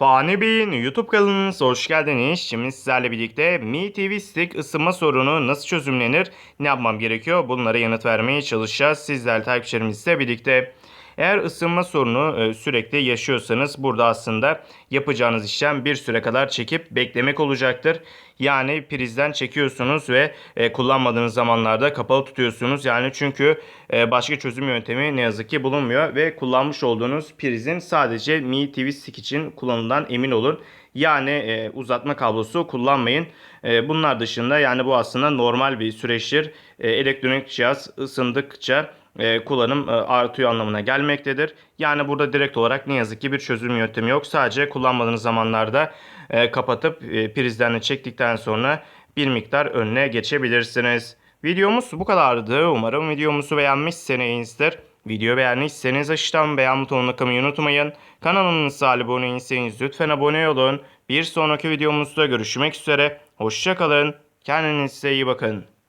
Fani Bey'in YouTube kanalınıza hoş geldiniz. Şimdi sizlerle birlikte Mi TV Stick ısınma sorunu nasıl çözümlenir, ne yapmam gerekiyor bunlara yanıt vermeye çalışacağız. Sizler takipçilerimizle birlikte. Eğer ısınma sorunu e, sürekli yaşıyorsanız burada aslında yapacağınız işlem bir süre kadar çekip beklemek olacaktır. Yani prizden çekiyorsunuz ve e, kullanmadığınız zamanlarda kapalı tutuyorsunuz. Yani çünkü e, başka çözüm yöntemi ne yazık ki bulunmuyor ve kullanmış olduğunuz prizin sadece Mi TV Stick için kullanılan emin olun. Yani e, uzatma kablosu kullanmayın. E, bunlar dışında yani bu aslında normal bir süreçtir. E, elektronik cihaz ısındıkça e, kullanım e, artıyor anlamına gelmektedir. Yani burada direkt olarak ne yazık ki bir çözüm yöntemi yok. Sadece kullanmadığınız zamanlarda e, kapatıp e, prizden çektikten sonra bir miktar önüne geçebilirsiniz. Videomuz bu kadardı. Umarım videomuzu beğenmişsinizdir. Video beğendiyseniz aşağıdan beğen butonuna tıklamayı unutmayın. Kanalımıza abone değilseniz lütfen abone olun. Bir sonraki videomuzda görüşmek üzere. Hoşçakalın. Kendinize iyi bakın.